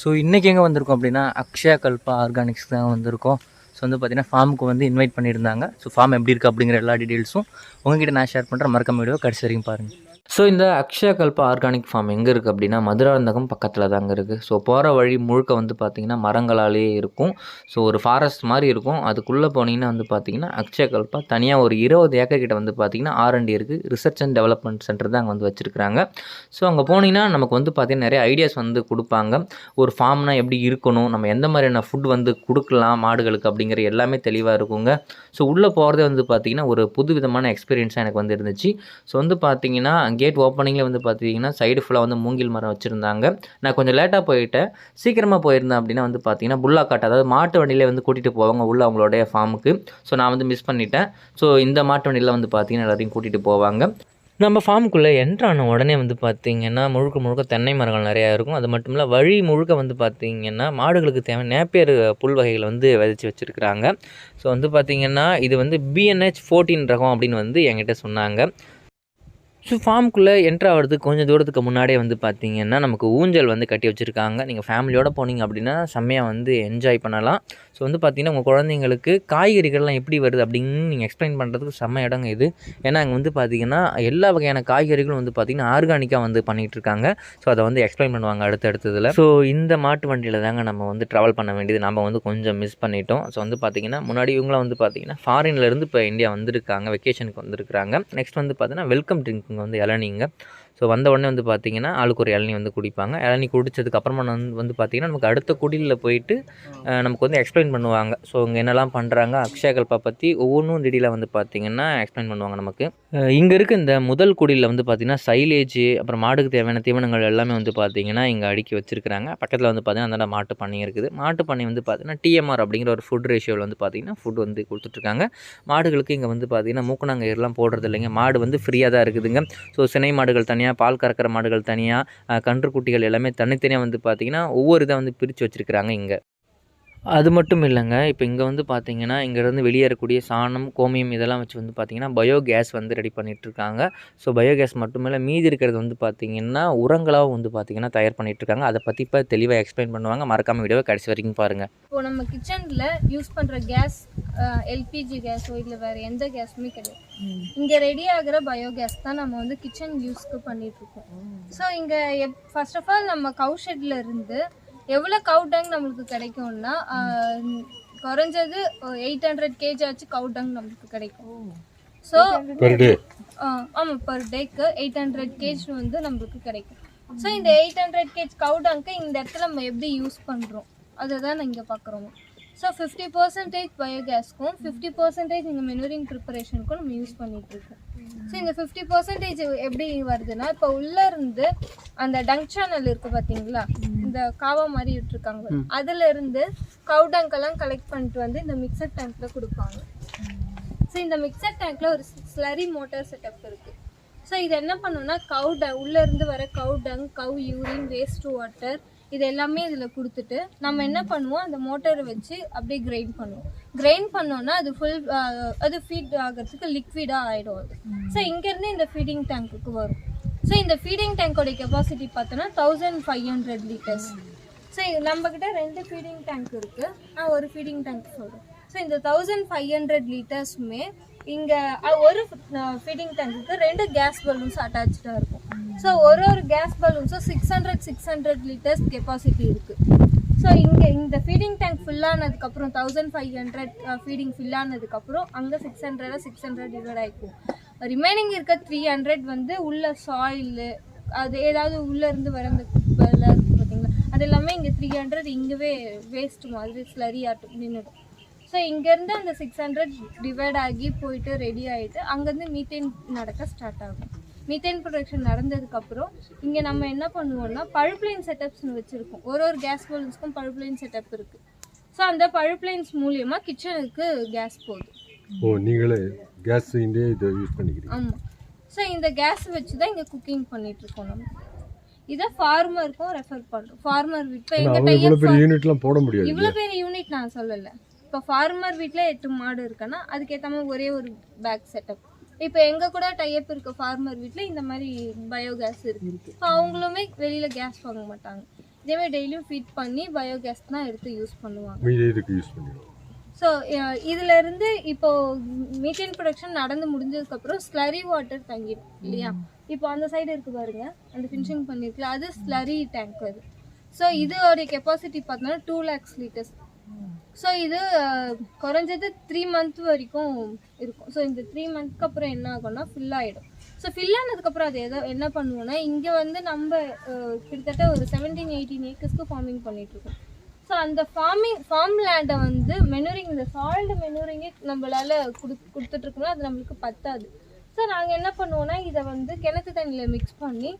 So இன்றைக்கி எங்கே வந்திருக்கோம் அப்படின்னா அக்ஷயா கல்பா ஆர்கானிக்ஸ் தான் வந்திருக்கோம். ஸோ வந்து பார்த்தீங்கன்னா ஃபார்முக்கு வந்து இன்வைட் பண்ணியிருந்தாங்க. ஸோ ஃபார்ம் எப்படி இருக்குது அப்படிங்கிற எல்லா டீட்டெயில்ஸும் உங்ககிட்ட நான் ஷேர் பண்ணுறேன் மறக்க வீடியோ கடைசி வரைக்கும் பாருங்கள் ஸோ இந்த அக்ஷயா கல்பா ஆர்கானிக் ஃபார்ம் எங்கே இருக்குது அப்படின்னா மதுராந்தகம் பக்கத்தில் தாங்க இருக்குது ஸோ போகிற வழி முழுக்க வந்து பார்த்திங்கன்னா மரங்களாலேயே இருக்கும். ஸோ ஒரு ஃபாரஸ்ட் மாதிரி இருக்கும். அதுக்குள்ளே போனீங்கன்னா வந்து பார்த்திங்கன்னா அக்ஷயா கல்பா தனியாக ஒரு இருபது ஏக்கர் கிட்ட வந்து பார்த்திங்கன்னா ஆர்என்டி இருக்குது ரிசர்ச் அண்ட் டெவலப்மெண்ட் சென்டர் தான் அங்கே வந்து வச்சுருக்காங்க ஸோ அங்கே போனீங்கன்னா நமக்கு வந்து பார்த்திங்கன்னா நிறைய ஐடியாஸ் வந்து கொடுப்பாங்க. ஒரு ஃபார்ம்னால் எப்படி இருக்கணும்? நம்ம எந்த மாதிரியான ஃபுட் வந்து கொடுக்கலாம் மாடுகளுக்கு அப்படிங்கிற எல்லாமே தெளிவாக இருக்குங்க. ஸோ உள்ளே போகிறதே வந்து பார்த்திங்கன்னா ஒரு புது விதமான எக்ஸ்பீரியன்ஸாக எனக்கு வந்து இருந்துச்சு. ஸோ வந்து பார்த்திங்கன்னா கேட் ஓப்பனிங்கில் வந்து பார்த்தீங்கன்னா சைடு ஃபுல்லாக வந்து மூங்கில் மரம் வச்சுருந்தாங்க. நான் கொஞ்சம் லேட்டாக போயிட்டேன். சீக்கிரமாக போயிருந்தேன் அப்படின்னா வந்து பார்த்தீங்கன்னா புல்லா காட்டு அதாவது மாட்டு வண்டியிலே வந்து கூட்டிகிட்டு போவாங்க உள்ள அவங்களுடைய ஃபார்முக்கு ஸோ நான் வந்து மிஸ் பண்ணிட்டேன். ஸோ இந்த மாட்டு வண்டியில் வந்து பார்த்தீங்கன்னா எல்லாத்தையும் கூட்டிகிட்டு போவாங்க. நம்ம ஃபார்முக்குள்ளே என்ட்ரான உடனே வந்து பார்த்திங்கன்னா முழுக்க முழுக்க தென்னை மரங்கள் நிறையா இருக்கும். அது மட்டும் இல்லை வழி முழுக்க வந்து பார்த்திங்கன்னா மாடுகளுக்கு தேவை நேப்பியர் புல் வகைகளை வந்து விதைச்சி வச்சுருக்குறாங்க. ஸோ வந்து பார்த்திங்கன்னா இது வந்து பிஎன்ஹெச் ஃபோர்டீன் ரகம் அப்படின்னு வந்து என்கிட்ட சொன்னாங்க. ஸோ ஃபார்முக்குள்ளே என்ட்ரு ஆகிறதுக்கு கொஞ்சம் தூரத்துக்கு முன்னாடியே வந்து பார்த்தீங்கன்னா நமக்கு ஊஞ்சல் வந்து கட்டி வச்சுருக்காங்க. நீங்கள் ஃபேமிலியோடு போனீங்க அப்படின்னா செம்மையாக வந்து என்ஜாய் பண்ணலாம். ஸோ வந்து பார்த்தீங்கன்னா உங்கள் குழந்தைங்களுக்கு காய்கறிகள்லாம் எப்படி வருது அப்படின்னு நீங்கள் எக்ஸ்பிளைன் பண்ணுறதுக்கு செம்ம இடங்க இது. ஏன்னா அங்கே வந்து பார்த்தீங்கன்னா எல்லா வகையான காய்கறிகளும் வந்து பார்த்திங்கன்னா ஆர்கானிக்காக வந்து பண்ணிகிட்டு இருக்காங்க. ஸோ அதை வந்து எக்ஸ்பிளைன் பண்ணுவாங்க அடுத்தடுத்ததில் ஸோ இந்த மாட்டு வண்டியில் தாங்க நம்ம வந்து ட்ராவல் பண்ண வேண்டியது. நம்ம வந்து கொஞ்சம் மிஸ் பண்ணிட்டோம். ஸோ வந்து பார்த்திங்கன்னா முன்னாடி இவங்களாம் வந்து பார்த்திங்கன்னா ஃபாரின்லேருந்து இப்போ இந்தியா வந்திருக்காங்க வெக்கேஷனுக்கு வந்திருக்காங்க நெக்ஸ்ட் வந்து பார்த்தீங்கன்னா வெல்கம் ட்ரிங்க் இங்கே வந்து இளநீங்க. ஸோ வந்த உடனே வந்து பார்த்திங்கன்னா ஆளுக்கு ஒரு இளநீ வந்து குடிப்பாங்க. இளநீ குடிச்சதுக்கு அப்புறமா வந்து பார்த்திங்கன்னா நமக்கு அடுத்த குடியில் போயிட்டு நமக்கு வந்து எக்ஸ்பிளைன் பண்ணுவாங்க. ஸோ இங்கே என்னெல்லாம் பண்ணுறாங்க அக்ஷய கல்பா பற்றி ஒவ்வொன்றும் டீடெயிலாக வந்து பார்த்திங்கன்னா எக்ஸ்பிளைன் பண்ணுவாங்க நமக்கு. இங்கே இருக்க இந்த முதல் குடியில் வந்து பார்த்திங்கன்னா சைலேஜ் அப்புறம் மாடுக்கு தேவையான தீவனங்கள் எல்லாமே வந்து பார்த்திங்கன்னா இங்கே அடுக்கி வச்சிருக்காங்க பக்கத்தில் வந்து பார்த்திங்கன்னா அந்த மாட்டு பண்ணை இருக்குது. மாட்டு பண்ணை வந்து பார்த்திங்கன்னா டிஎம்ஆர் அப்படிங்கிற ஒரு ஃபுட் ரேஷியோவில் வந்து பார்த்திங்கன்னா ஃபுட் வந்து கொடுத்துட்ருக்காங்க. மாடுகளுக்கு இங்கே வந்து பார்த்திங்கன்னா மூக்கணாங்கயிறுலாம் போடுறது இல்லைங்க மாடு வந்து ஃப்ரீயாக தான் இருக்குதுங்க. ஸோ சினை மாடுகள் தனியாக பால் கறக்கிற மாடுகள் தனியாக கன்றுக்குட்டிகள் எல்லாமே தனித்தனியாக வந்து பார்த்திங்கன்னா ஒவ்வொரு இதாக வந்து பிரித்து வச்சுருக்குறாங்க இங்கே. அது மட்டும் இல்லைங்க. இப்போ இங்கே வந்து பார்த்தீங்கன்னா இங்கேருந்து வெளியேறக்கூடிய சாணம் கோமியம் இதெல்லாம் வச்சு வந்து பார்த்தீங்கன்னா பயோகேஸ் வந்து ரெடி பண்ணிகிட்ருக்காங்க ஸோ பயோகேஸ் மட்டும் இல்லை மீதி இருக்கிறது வந்து பார்த்தீங்கன்னா உரங்களாகவும் வந்து பார்த்தீங்கன்னா தயார் பண்ணிகிட்ருக்காங்க அதை பற்றி இப்போ தெளிவாக எக்ஸ்பிளைன் பண்ணுவாங்க. மறக்காமல் வீடியோவை கடைசி வரைக்கும் பாருங்கள் இப்போ நம்ம கிச்சனில் யூஸ் பண்ணுற கேஸ் எல்பிஜி கேஸோ இல்லை வேறு எந்த கேஸுமே கிடையாது. இங்கே ரெடி ஆகிற பயோகேஸ் தான் நம்ம வந்து கிச்சன் யூஸ்க்கு பண்ணிட்டு இருக்கோம் ஸோ இங்கே எப் ஃபர்ஸ்ட் ஆஃப் ஆல் நம்ம கவு ஷெட்ல இருந்து எவ்வளோ கவு டங் நம்மளுக்கு கிடைக்கும்னா குறைஞ்சது எயிட் ஹண்ட்ரட் கேஜி ஆச்சு கவு டங் நம்மளுக்கு கிடைக்கும். ஸோ ஆமாம் பர் டேக்கு எயிட் ஹண்ட்ரட் கேஜ் வந்து நம்மளுக்கு கிடைக்கும். ஸோ இந்த எயிட் ஹண்ட்ரட் கேஜ் கவுடங்க்கு இந்த இடத்துல நம்ம எப்படி யூஸ் பண்ணுறோம் அதை தான் நான் இங்கே பார்க்குறோம் ஸோ ஃபிஃப்டி பர்சன்டேஜ் பயோகேஸ்க்கும் ஃபிஃப்டி பர்சன்டேஜ் இங்கே மெனுரிங் ப்ரிப்பரேஷனுக்கும் நம்ம யூஸ் பண்ணிட்டு இருக்கோம் ஸோ இந்த ஃபிஃப்டி பர்சன்டேஜ் எப்படி வருதுன்னா இப்போ உள்ள இருந்து அந்த டங்க் சேனல் இருக்கு பார்த்தீங்களா இந்த காவா மாதிரி விட்டுருக்காங்க. அதுல இருந்து கவுடங்கெல்லாம் கலெக்ட் பண்ணிட்டு வந்து இந்த மிக்சர் டேங்க்ல கொடுப்பாங்க. ஸோ இந்த மிக்சர் டேங்க்ல ஒரு ஸ்லரி மோட்டார் செட்டப் இருக்கு. ஸோ இது என்ன பண்ணுன்னா கவு டங் உள்ள இருந்து வர cow dung cow urine waste water இது எல்லாமே இதில் கொடுத்துட்டு நம்ம என்ன பண்ணுவோம்? அந்த மோட்டரை வச்சு அப்படியே கிரைண்ட் பண்ணுவோம். கிரைண்ட் பண்ணோன்னா அது ஃபுல் அது ஃபீட் ஆகிறதுக்கு லிக்விடாக ஆகிடும் அது. ஸோ இங்கேருந்து இந்த ஃபீடிங் டேங்க்குக்கு வரும். ஸோ இந்த ஃபீடிங் டேங்கோட கெப்பாசிட்டி பார்த்தோன்னா thousand five hundred liters so நம்மக்கிட்ட ரெண்டு ஃபீடிங் டேங்க் இருக்குது நான் ஒரு ஃபீடிங் டேங்க் சொல்கிறேன் ஸோ இந்த தௌசண்ட் ஃபைவ் ஹண்ட்ரட் லிட்டர்ஸுமே இங்கே ஒரு ஃபீடிங் டேங்க்குக்கு ரெண்டு கேஸ் பலூன்ஸ் அட்டாச்சாக இருக்கும். ஸோ ஒரு ஒரு gas பலூன்ஸும் six hundred six hundred liters capacity இருக்குது ஸோ இங்கே இந்த ஃபீடிங் டேங்க் ஃபுல்லானதுக்கப்புறம் தௌசண்ட் ஃபைவ் ஹண்ட்ரட் ஃபீடிங் ஃபில்லானதுக்கப்புறம் அங்கே சிக்ஸ் ஹண்ட்ரடாக சிக்ஸ் ஹண்ட்ரட் டிவைட் ஆகிக்கும் ரிமைனிங் இருக்க த்ரீ ஹண்ட்ரட் வந்து உள்ள சாயிலு அது ஏதாவது உள்ளே இருந்து வர பார்த்தீங்களா? அது எல்லாமே இங்கே த்ரீ ஹண்ட்ரட் இங்கேவே வேஸ்ட் மாதிரி ஸ்லரி ஆட்டும் நின்றுடும் ஸோ இங்கேருந்து அந்த சிக்ஸ் ஹண்ட்ரட் டிவைட் ஆகி போயிட்டு ரெடி ஆகிட்டு அங்கேருந்து மீட்டிங் நடக்க ஸ்டார்ட் ஆகும். மீத்தேன் ப்ரொடக்ஷன் நடந்ததுக்கப்புறம் இங்கே நம்ம என்ன பண்ணுவோம்னா பழுப்லைன் செட்டப்ஸ்னு வச்சுருக்கோம். ஒரு ஒரு கேஸ் பலூன்ஸ்க்கும் பழுப்லைன் செட்டப் இருக்குது ஸோ அந்த பழுப்லைன்ஸ் மூலியமாக கிச்சனுக்கு கேஸ் போகுது ஓ நீங்களே கேஸ் இதை யூஸ் பண்ணிக்கிறீங்க. ஆமாம் ஸோ இந்த கேஸ் வச்சு தான் இங்கே குக்கிங் பண்ணிட்டு இருக்கோம் நம்ம. இதை ஃபார்மருக்கும் ரெஃபர் பண்ணுறோம் ஃபார்மர் இப்போ எங்கள் அவங்க இவ்வளோ பெரிய யூனிட்லாம் போட முடியாது இவ்வளோ பெரிய யூனிட் நான் சொல்லலை. இப்போ ஃபார்மர் வீட்டில் எட்டு மாடு இருக்குன்னா அதுக்கேற்ற மாதிரி ஒரே ஒரு பேக் செட்டப் இப்போ எங்க கூட டைப் இருக்க ஃபார்மர் வீட்டில் இந்த மாதிரி பயோகேஸ் இருக்கு. அவங்களுமே வெளியில கேஸ் வாங்க மாட்டாங்க. இதேமாதிரி டெய்லியும் ஃபீட் பண்ணி பயோகேஸ் தான் எடுத்து யூஸ் பண்ணுவாங்க. ஸோ இதுல இருந்து இப்போ மீத்தேன் ப்ரொடக்ஷன் நடந்து முடிஞ்சதுக்கப்புறம் ஸ்லரி வாட்டர் தங்கிடும் இல்லையா? இப்போ அந்த சைடு இருக்கு பாருங்க. அந்த ஃபினிஷிங் பண்ணிருக்குல அது ஸ்லரி டேங்க் அது. ஸோ இதோட கெப்பாசிட்டி பார்த்தோன்னா டூ லேக்ஸ் லிட்டர்ஸ் ஸோ இது குறைஞ்சது த்ரீ மந்த் வரைக்கும் இருக்கும். ஸோ இந்த த்ரீ மந்த்க்கு அப்புறம் என்ன ஆகும்னா ஃபில் ஆகிடும் ஸோ ஃபில் ஆனதுக்கப்புறம் அது எதோ என்ன பண்ணுவோம்னா இங்கே வந்து நம்ம கிட்டத்தட்ட ஒரு செவன்டீன் எயிட்டீன் ஏக்கர்ஸ்க்கு ஃபார்மிங் பண்ணிகிட்ருக்கோம் இருக்கோம். ஸோ அந்த ஃபார்மிங் ஃபார்ம் லேண்டை வந்து மெனூரிங் இந்த சால்டு மெனூரிங்கே நம்மளால கொடு கொடுத்துட்ருக்கோம்னா அது நம்மளுக்கு பத்தாது. ஸோ நாங்கள் என்ன பண்ணுவோம்னா இதை வந்து கிணத்து தண்ணியில் மிக்ஸ் பண்ணி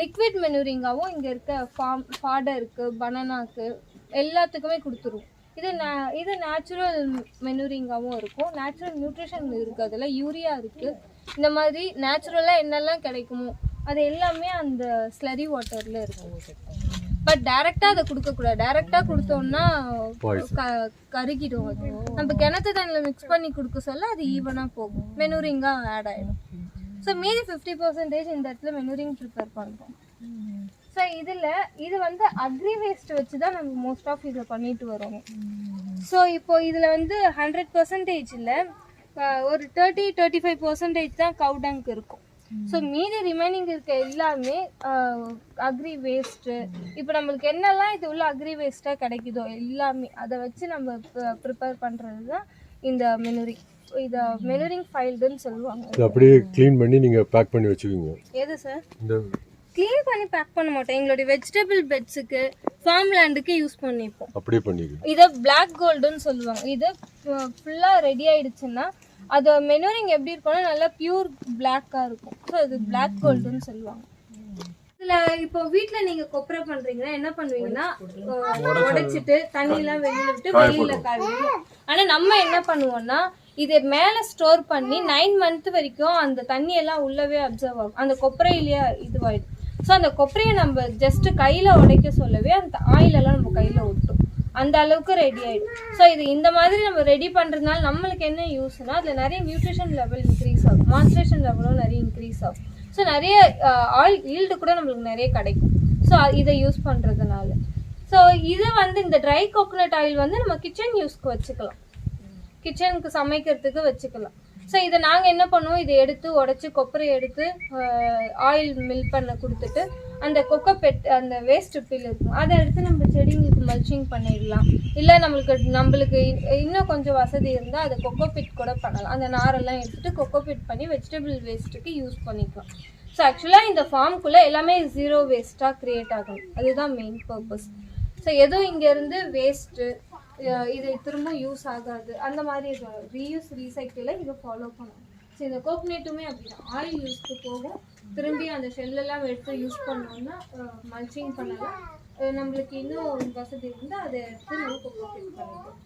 லிக்விட் மெனூரிங்காகவும் இங்கே இருக்க ஃபார்ம் ஃபாடருக்கு பனானாக்கு எல்லாத்துக்குமே கொடுத்துருவோம். இது நே இது நேச்சுரல் மெனூரிங்காகவும் இருக்கும். நேச்சுரல் நியூட்ரிஷன் இருக்குது அதில் யூரியா இருக்குது இந்த மாதிரி நேச்சுரலாக என்னெல்லாம் கிடைக்குமோ அது எல்லாமே அந்த ஸ்லரி வாட்டரில் இருக்கும். பட் டைரெக்டாக அதை கொடுக்கக்கூடாது. டைரெக்டாக கொடுத்தோம்னா. க கருகிடும் அது. நம்ம கிணத்து தண்ணியில் மிக்ஸ் பண்ணி கொடுக்க சொல்ல அது ஈவனாக போகும். மெனூரிங்காக ஆட் ஆகிடும் ஸோ மீதி ஃபிஃப்டி பர்சன்டேஜ் இந்த இடத்துல மெனூரிங் ப்ரிப்பேர் பண்ணுறோம் ஸோ இதில் இது வந்து அக்ரி வேஸ்ட் வச்சு தான் நம்ம மோஸ்ட் ஆஃப் இதை பண்ணிட்டு வரோம். ஸோ இப்போ இதில் வந்து ஹண்ட்ரட் பர்சன்டேஜில் ஒரு தேர்ட்டி தேர்ட்டி ஃபைவ் பர்சன்டேஜ் தான் கவுடங்க் இருக்கும். ஸோ மீதி ரிமைனிங் இருக்க எல்லாமே அக்ரி வேஸ்ட்டு இப்போ நம்மளுக்கு என்னெல்லாம் இது உள்ள அக்ரி வேஸ்ட்டாக கிடைக்குதோ எல்லாமே அதை வச்சு நம்ம ப்ரிப்பேர் பண்ணுறது தான் இந்த மெனுரிங் இதை மெனுரிங் ஃபைல்டுன்னு சொல்லுவாங்க. அப்படியே க்ளீன் பண்ணி நீங்கள் பேக் பண்ணி வச்சுக்கோங்க எது சார் இந்த க்ளீன் பண்ணி பேக் பண்ண மாட்டோம். எங்களுடைய வெஜிடபிள் பெட்ஸுக்கு ஃபார்ம் லேண்டுக்கு யூஸ் பண்ணிப்போம். அப்படியே பண்ணிக்கோங்க இதை பிளாக் கோல்டுன்னு சொல்லுவாங்க. இது ஃபுல்லாக ரெடி ஆயிடுச்சுன்னா அது மெனூரிங் எப்படி இருக்கும்னா நல்லா பியூர் பிளாக்காக இருக்கும். ஸோ இது பிளாக் கோல்டுன்னு சொல்லுவாங்க. இதில் இப்போ வீட்டில் நீங்கள் கொப்பரை பண்ணுறீங்கன்னா என்ன பண்ணுவீங்கன்னா உடைச்சிட்டு தண்ணியெல்லாம் வெளியில விட்டு வெளியில காய்வீங்க ஆனால் நம்ம என்ன பண்ணுவோம்னா இதை மேலே ஸ்டோர் பண்ணி நைன் மந்த் வரைக்கும் அந்த தண்ணியெல்லாம் உள்ளவே அப்சர்வ் ஆகும். அந்த கொப்பரையிலேயே இதுவாயிடும். ஸோ அந்த கொப்பரையை நம்ம ஜஸ்ட் கையில் உடைக்க சொல்லவே அந்த ஆயிலெல்லாம் நம்ம கையில் ஒட்டும். அந்த அளவுக்கு ரெடி ஆகிடும் ஸோ இது இந்த மாதிரி நம்ம ரெடி பண்ணுறதுனால நம்மளுக்கு என்ன யூஸ்னால் அதில் நிறைய நியூட்ரிஷன் லெவல் இன்க்ரீஸ் ஆகும். மான்ஸ்ட்ரேஷன் லெவலும் நிறைய இன்க்ரீஸ் ஆகும். ஸோ நிறைய ஆயில் ஈல்டு கூட நம்மளுக்கு நிறைய கிடைக்கும். ஸோ இதை யூஸ் பண்ணுறதுனால ஸோ இதை வந்து இந்த ட்ரை கோகோனட் ஆயில் வந்து நம்ம கிச்சன் யூஸ்க்கு வச்சுக்கலாம். கிச்சனுக்கு சமைக்கிறதுக்கு வச்சுக்கலாம். ஸோ இதை நாங்கள் என்ன பண்ணுவோம்? இதை எடுத்து உடச்சி கொப்பரை எடுத்து ஆயில் மில் பண்ண கொடுத்துட்டு அந்த கொக்கோ பெட் அந்த வேஸ்ட் பில் இருக்கும். அதை எடுத்து நம்ம செடிங்களுக்கு மல்ச்சிங் பண்ணிடலாம். இல்லை நம்மளுக்கு நம்மளுக்கு இன்னும் கொஞ்சம் வசதி இருந்தால் அதை கொக்கோ பிட் கூட பண்ணலாம். அந்த நாரெல்லாம் எடுத்துட்டு கொக்கோ பிட் பண்ணி வெஜிடபிள் வேஸ்ட்டுக்கு யூஸ் பண்ணிக்கலாம். ஸோ ஆக்சுவலாக இந்த ஃபார்முக்குள்ளே எல்லாமே ஜீரோ வேஸ்ட்டாக க்ரியேட் ஆகணும். அதுதான் மெயின் பர்பஸ் ஸோ எதுவும் இங்கேருந்து வேஸ்ட்டு இது திரும்ப யூஸ் ஆகாது. அந்த மாதிரி ரீயூஸ் ரீசைக்கிளை இதை ஃபாலோ பண்ணணும். ஸோ இந்த கோகனட்டுமே அப்படிதான். ஆயில் யூஸ்க்கு போகும் திரும்பி அந்த ஷெல்லெல்லாம் எடுத்து யூஸ் பண்ணோம்னா மல்ச்சிங் பண்ணலாம். நம்மளுக்கு இன்னும் வசதி இருந்தால் அதை எடுத்து நம்ம கோகோபிட் பண்ணிக்கலாம்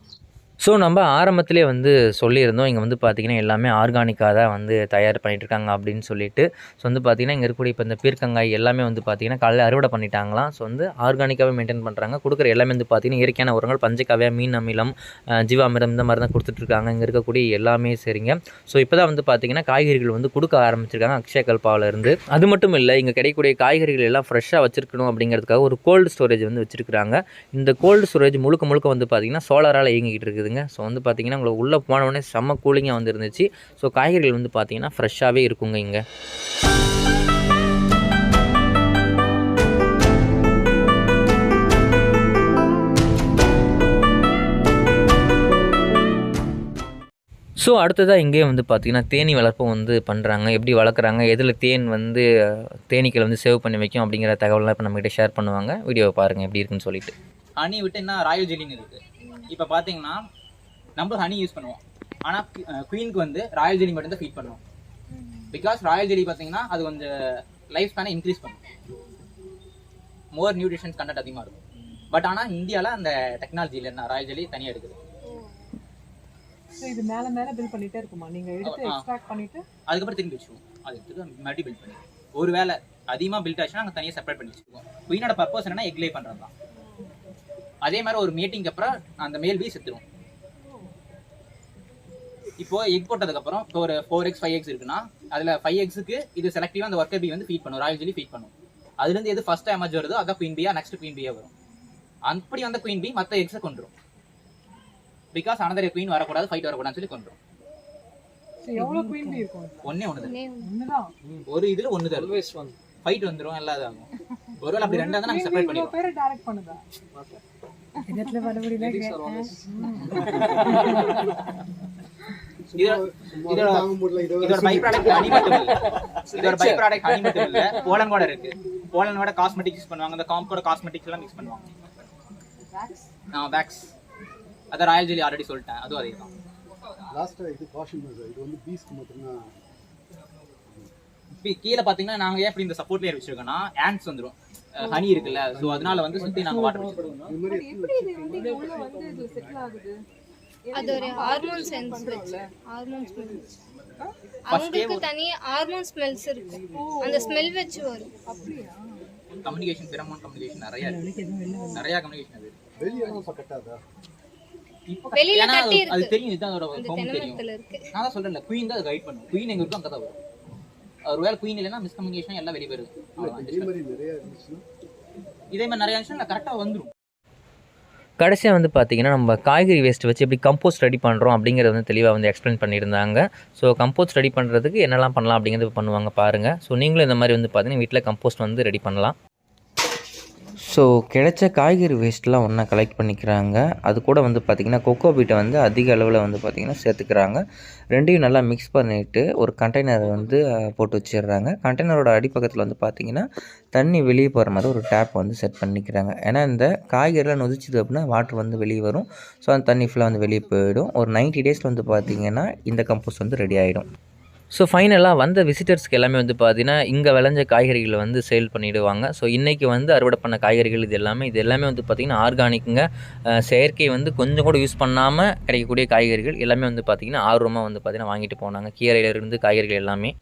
ஸோ நம்ம ஆரம்பத்திலே வந்து சொல்லியிருந்தோம் இங்கே வந்து பார்த்திங்கன்னா எல்லாமே ஆர்கானிக்காக தான் வந்து தயார் பண்ணிட்டு இருக்காங்க அப்படின்னு சொல்லிட்டு. ஸோ வந்து பார்த்திங்கன்னா இங்கே இருக்கக்கூடிய இப்போ இந்த பீர்க்கங்காய் எல்லாமே வந்து பார்த்திங்கன்னா காலையில் அறுவடை பண்ணிட்டாங்களாம். ஸோ வந்து ஆர்கானிக்காகவே மெயின்டைன் பண்ணுறாங்க கொடுக்குற எல்லாமே வந்து பார்த்திங்கன்னா இயற்கையான உரங்கள் பஞ்சகாவியா மீன் அமிலம் ஜீவாமிரம் இந்த மாதிரி தான் கொடுத்துட்ருக்காங்க இங்கே இருக்கக்கூடிய எல்லாமே சரிங்க. ஸோ இப்போ தான் வந்து பார்த்திங்கன்னா காய்கறிகள் வந்து கொடுக்க ஆரம்பிச்சிருக்காங்க. அக்ஷய கல்பாவிலேருந்து. அது மட்டும் இல்லை இங்கே கிடைக்கக்கூடிய காய்கறிகள் எல்லாம் ஃப்ரெஷ்ஷாக வச்சிருக்கணும் அப்படிங்கிறதுக்காக ஒரு கோல்டு ஸ்டோரேஜ் வந்து வச்சிருக்காங்க இந்த கோல்டு ஸ்டோரேஜ் முழுக்க முழுக்க வந்து பார்த்திங்கன்னா சோலாரால் இயங்கிக்கிட்டு இருக்குதுங்க. ஸோ வந்து பார்த்தீங்கன்னா உங்களுக்கு உள்ளே போன உடனே செம்ம கூலிங்காக வந்து இருந்துச்சு. ஸோ காய்கறிகள் வந்து பார்த்திங்கன்னா ஃப்ரெஷ்ஷாகவே இருக்குங்க இங்கே. ஸோ அடுத்ததாக இங்கேயே வந்து பார்த்திங்கன்னா தேனி வளர்ப்பும் வந்து பண்ணுறாங்க எப்படி வளர்க்குறாங்க எதில் தேன் வந்து தேனீக்களை வந்து சேவ் பண்ணி வைக்கும் அப்படிங்கிற தகவலாம் இப்போ நம்மகிட்ட ஷேர் பண்ணுவாங்க. வீடியோவை பாருங்கள் எப்படி இருக்குன்னு சொல்லிட்டு. ஹனி விட்டு என்ன ராயல் ஜெல்லின்னு இருக்குது இப்போ பார்த்தீங்கன்னா நம்ம ஹனி யூஸ் பண்ணுவோம். ஆனால் குயினுக்கு வந்து ராயல் ஜெல்லி மட்டும் தான் ஃபீட் பண்ணுவோம் பிகாஸ் ராயல் ஜெல்லி பார்த்தீங்கன்னா அது கொஞ்சம் லைஃப் ஸ்பேனை இன்க்ரீஸ் பண்ணும். மோர் நியூட்ரிஷன்ஸ் கண்டென்ட் அதிகமாக இருக்கும். பட் ஆனால் இந்தியாவில் அந்த டெக்னாலஜி இல்லைன்னா ராயல் ஜெல்லி தனியாக எடுக்குது இது மேல மேல பில் பண்ணிட்டே இருக்குமா? நீங்க எடுத்து. எக்ஸ்ட்ராக்ட் பண்ணிட்டு? அதுக்கப்புறம் திரும்பி வச்சுக்குவோம் அது எடுத்து மறுபடியும் பில்ட் பண்ணி. ஒரு வேளை அதிகமாக பில்ட் ஆச்சுன்னா நாங்கள் தனியாக செப்பரேட் பண்ணி வச்சுக்குவோம் குயினோட பர்பஸ் என்னன்னா எக் லே பண்ணுறது தான் அதே மாதிரி ஒரு மீட்டிங் அப்புறம் அந்த மேல் பீ செத்துரும் இப்போ எக் போட்டதுக்கப்புறம் இப்போ ஒரு ஃபோர் எக்ஸ் ஃபைவ் எக்ஸ் இருக்குன்னா அதில் ஃபைவ் எக்ஸுக்கு இது செலக்டிவாக அந்த ஒர்க்கர் பி வந்து ஃபீட் பண்ணும் ராயல் ஜெல்லி ஃபீட் பண்ணும். அதுலேருந்து எது ஃபர்ஸ்ட் எமர்ஜ் வருதோ அதான் குயின் பியா நெக்ஸ்ட் குயின் பியா வரும். அப்படி வந்த குயின் பி மற்ற எக்ஸை கொண்டுரும் பிகாஸ் அனதர் குயின் வரக்கூடாது ஃபைட் வரக்கூடாதுன்னு சொல்லி கொண்டுரும்? ஒன்னே ஒன்று ஒண்ணுதான். ஒரு இதுல ஒன்று தான் ஃபைட் வந்துரும் எல்லாம் இதாகும். ஒருவேளை அப்படி ரெண்டா தான் bee செப்பரேட் பண்ணிடுவோம் பேரை direct பண்ணுதா? இதோட இதோட இதோட பை ப்ராடக்ட் ஹனி மட்டும் இல்ல இதோட பை ப்ராடக்ட் ஹனி மட்டும் இல்ல போலன் கூட இருக்கு. போலன் கூட காஸ்மெட்டிக்ஸ் யூஸ் பண்ணுவாங்க. அந்த காம்போட காஸ்மெட்டிக்ஸ் எல்லாம் மிக்ஸ் பண்ணுவாங்க. ஆ வேக்ஸ் அத ராயல் ஜெலி ஆல்ரெடி சொல்லிட்டேன். அதுவும் அதே தான். லாஸ்ட்டாக இது காஷன் சார் இது வந்து பீஸ்க்கு கீழே பாத்தீங்கன்னா நாங்க ஏன் இப்படி இந்த சப்போர்ட் லேயர் வச்சிருக்கோம்னா ஆண்ட்ஸ் வந்துரும். ஹனி இருக்குல்ல. சோ அதனால வந்து சுத்தி நாங்க வாட்டர் வச்சிருக்கோம். அது ஒரு ஹார்மோன் சென்ஸ் வச்சு ஹார்மோன் ஸ்மெல்ஸ் அவங்களுக்கு தனி ஹார்மோன் ஸ்மெல்ஸ் இருக்கு அந்த ஸ்மெல் வச்சு வரும். அப்படியா? கம்யூனிகேஷன் பிறமோன் கம்யூனிகேஷன் நிறைய இருக்கு. நிறைய கம்யூனிகேஷன் அது. வெளியில கட்டி அது- அது இருக்கு. தெரியும் இதுதான் அதோட அந்த ஹோம் தெரியும். தென்னமரத்துல இருக்கு. நான் தான் சொல்றேன்ல குயின் தான் கைட் பண்ணும். குயின் எங்க இருக்கோ அங்கே தான் வரும். ஒருவேளை குயின் இல்லைன்னா மிஸ்கம்யூனிகேஷன் எல்லாம் வெளியே அவ்வளவுதான். இதே மாதிரி நிறைய இருந்துச்சுன்னா? இதே மாதிரி நிறைய இருந்துச்சுன்னா கரெக்டாக வந்துரும். கடைசியாக வந்து பார்த்தீங்கன்னா நம்ம காய்கறி வேஸ்ட் வச்சு எப்படி கம்போஸ்ட் ரெடி பண்ணுறோம் அப்படிங்கிறத வந்து தெளிவாக வந்து எக்ஸ்பிளைன் பண்ணியிருந்தாங்க. ஸோ கம்போஸ்ட் ரெடி பண்ணுறதுக்கு என்னெல்லாம் பண்ணலாம் அப்படிங்கிறது பண்ணுவாங்க பாருங்கள் ஸோ நீங்களும் இந்த மாதிரி வந்து பார்த்தீங்கன்னா வீட்டில் கம்போஸ்ட் வந்து ரெடி பண்ணலாம். ஸோ கிடைச்ச காய்கறி வேஸ்ட்லாம் ஒன்றா கலெக்ட் பண்ணிக்கிறாங்க. அது கூட வந்து பார்த்திங்கன்னா கொக்கோ பீட்டை வந்து அதிக அளவில் வந்து பார்த்திங்கன்னா சேர்த்துக்கிறாங்க. ரெண்டையும் நல்லா மிக்ஸ் பண்ணிவிட்டு ஒரு கண்டெய்னரை வந்து போட்டு வச்சிடுறாங்க. கண்டெய்னரோட அடிப்பக்கத்தில் வந்து பார்த்திங்கன்னா தண்ணி வெளியே போகிற மாதிரி ஒரு டேப் வந்து செட் பண்ணிக்கிறாங்க. ஏன்னா இந்த காய்கறிலாம் நொதிச்சுது அப்படின்னா வாட்டர் வந்து வெளியே வரும். ஸோ அந்த தண்ணி ஃபுல்லாக வந்து வெளியே போயிடும். ஒரு 90 டேஸில் வந்து பார்த்திங்கன்னா இந்த கம்போஸ்ட் வந்து ரெடி ஆகிடும் ஸோ ஃபைனலாக வந்த விசிட்டர்ஸ்க்கு எல்லாமே வந்து பார்த்தீங்கன்னா இங்கே விளைஞ்ச காய்கறிகளை வந்து சேல் பண்ணிவிடுவாங்க ஸோ இன்றைக்கி வந்து அறுவடை பண்ண காய்கறிகள் இது எல்லாமே இது எல்லாமே வந்து பார்த்திங்கன்னா ஆர்கானிக்குங்க செயற்கை வந்து கொஞ்சம் கூட யூஸ் பண்ணாமல் கிடைக்கக்கூடிய காய்கறிகள் எல்லாமே வந்து பார்த்திங்கன்னா ஆர்வமாக வந்து பார்த்திங்கன்னா வாங்கிட்டு போனாங்க. கீரையிலேருந்து காய்கறிகள் எல்லாமே.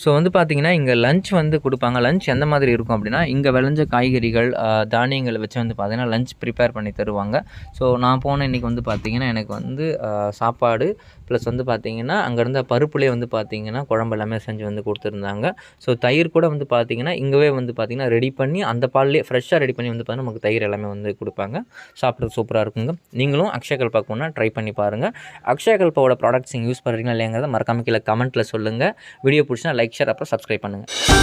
ஸோ வந்து பார்த்திங்கன்னா இங்கே லஞ்ச் வந்து கொடுப்பாங்க. லஞ்ச் எந்த மாதிரி இருக்கும் அப்படின்னா இங்கே விளைஞ்ச காய்கறிகள் தானியங்களை வச்சு வந்து பார்த்தீங்கன்னா லஞ்ச் ப்ரிப்பேர் பண்ணி தருவாங்க. ஸோ நான் போன இன்றைக்கி வந்து பார்த்திங்கன்னா எனக்கு வந்து சாப்பாடு ப்ளஸ் வந்து பார்த்தீங்கன்னா அங்கேருந்த பருப்புலேயே வந்து பார்த்தீங்கன்னா குழம்பு எல்லாமே செஞ்சு வந்து கொடுத்துருந்தாங்க. ஸோ தயிர் கூட வந்து பார்த்தீங்கன்னா இங்கேவே வந்து பார்த்தீங்கன்னா ரெடி பண்ணி அந்த பால்லேயே ஃப்ரெஷ்ஷாக ரெடி பண்ணி வந்து பார்த்தீங்கன்னா நமக்கு தயிர் எல்லாமே வந்து கொடுப்பாங்க. சாப்பிட்றது சூப்பராக இருக்குங்க. நீங்களும் அக்ஷய கல்பா போனால் ட்ரை பண்ணி பாருங்கள் அக்ஷய கல்பாவோட ப்ராடக்ட்ஸ் நீங்கள் யூஸ் பண்ணுறீங்களா இல்லைங்கிறத மறக்காமல் கீழே கமெண்ட்டில் சொல்லுங்கள் வீடியோ பிடிச்சினா லைக் ஷேர் அப்புறம் சப்ஸ்கிரைப் பண்ணுங்கள்